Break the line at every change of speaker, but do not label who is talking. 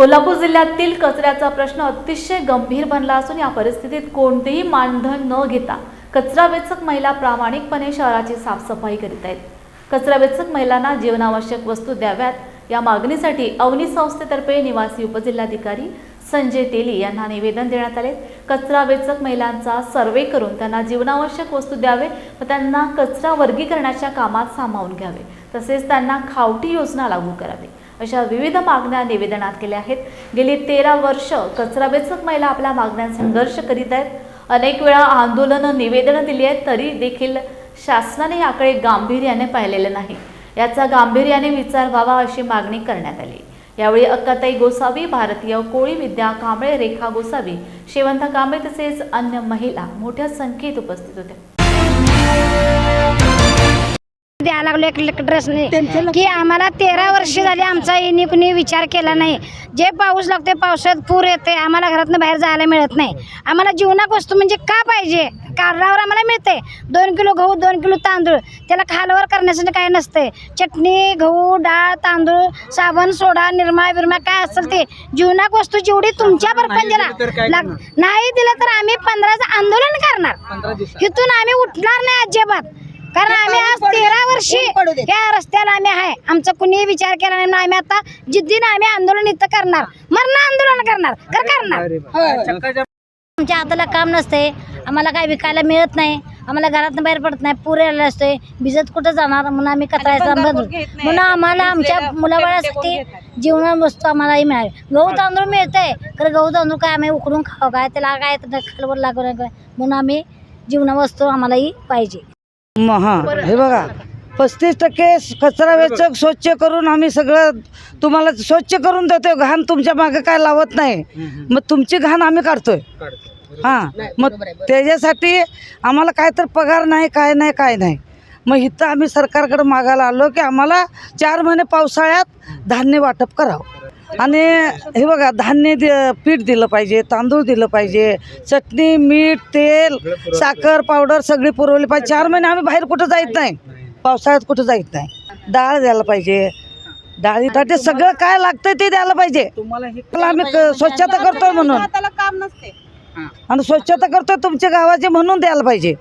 कोल्हापूर जिल्ह्यातील कचऱ्याचा प्रश्न अतिशय गंभीर बनला असून या परिस्थितीत कोणतेही मानधन न घेता कचरा वेचक महिला प्रामाणिकपणे शहराची साफसफाई करीत आहेत. कचरा वेचक महिलांना जीवनावश्यक वस्तू द्याव्यात. या मागणीसाठी अवनी संस्थेतर्फे निवासी उपजिल्हाधिकारी संजय तेली यांना निवेदन देण्यात आले. कचरा वेचक महिलांचा सर्वे करून त्यांना जीवनावश्यक वस्तू द्यावे व त्यांना कचरा वर्गीकरणाच्या कामात सामावून घ्यावे. तसेच त्यांना खावटी योजना लागू करावी. अशा विविध मागण्या निवेदनात केल्या आहेत. गेली तेरा वर्ष कचरा वेचक महिला आपल्या मागण्या संघर्ष करीत आहेत. अनेक वेळा आंदोलनं निवेदनं दिली आहेत तरी देखील शासनाने याकडे गांभीर्याने पाहिलेलं नाही. याचा गांभीर्याने विचार व्हावा अशी मागणी करण्यात आली. यावेळी अक्काताई गोसावी भारतीय कोळी विद्या कांबळे रेखा गोसावी शेवंत कांबळे तसेच अन्य महिला मोठ्या संख्येत उपस्थित होत्या.
द्यायला लागलो एक ड्रेसने की आम्हाला तेरा वर्ष झाली आमचा यांनी कुणी विचार केला नाही. जे पाऊस लागते पावसात पूर येते आम्हाला घरातनं बाहेर जायला मिळत नाही. आम्हाला जीवनाक वस्तू म्हणजे का पाहिजे? कारणावर आम्हाला मिळते दोन किलो गहू दोन किलो तांदूळ त्याला खालवर करण्यासाठी काय नसते चटणी गहू डाळ तांदूळ साबण सोडा निरमा बिरमा काय असेल ते. जीवनाक वस्तू जेवढी तुमच्या लाग- नाही दिलं तर आम्ही पंधराचं आंदोलन करणार. इथून आम्ही उठणार नाही अजिबात. कारण आम्ही आज तेरा वर्षी या रस्त्याला आम्ही आहे. आमचा कुणी विचार केला नाही आम्ही आता जिद्दीनं आम्ही आंदोलन इथं करणार. मरण आंदोलन करणार. कर करणार. आमच्या हाताला काम नसते आम्हाला काय विकायला मिळत नाही. आम्हाला घरातून बाहेर पडत नाही. पुरे आलेला असतोय. भिजत कुठं जाणार? म्हणून आम्ही कचऱ्याचा बंद म्हणून आम्हाला आमच्या मुलाबाळासाठी जीवना वस्तू आम्हालाही मिळाली गहू तांदूळ मिळतंय. तर गहू तांदूळ काय आम्ही उकडून खाऊ काय? त्याला काय खालवर लागू नये म्हणून आम्ही जीवना वस्तू आम्हालाही पाहिजे.
मग हा हे बघा पस्तीस टक्के कचरा वेचक स्वच्छ करून आम्ही सगळं तुम्हाला स्वच्छ करून देतोय. घाण तुमच्या मागे काय लावत नाही. मग तुमची घाण आम्ही काढतोय. हा मग त्याच्यासाठी आम्हाला काय तर पगार नाही काय नाही काय नाही. मग इथं आम्ही सरकारकडे मागायला आलो की आम्हाला चार महिने पावसाळ्यात धान्य वाटप करावं. आणि हे बघा धान्य दि पीठ दिलं पाहिजे तांदूळ दिलं पाहिजे चटणी मीठ तेल साखर पावडर सगळी पुरवली पाहिजे. चार महिने आम्ही बाहेर कुठं जायत नाही. पावसाळ्यात कुठं जायत नाही. डाळ द्यायला पाहिजे. डाळीसाठी सगळं काय लागतंय ते द्यायला पाहिजे. आम्ही स्वच्छता करतोय म्हणून. आणि स्वच्छता करतोय तुमच्या गावाची म्हणून द्यायला पाहिजे.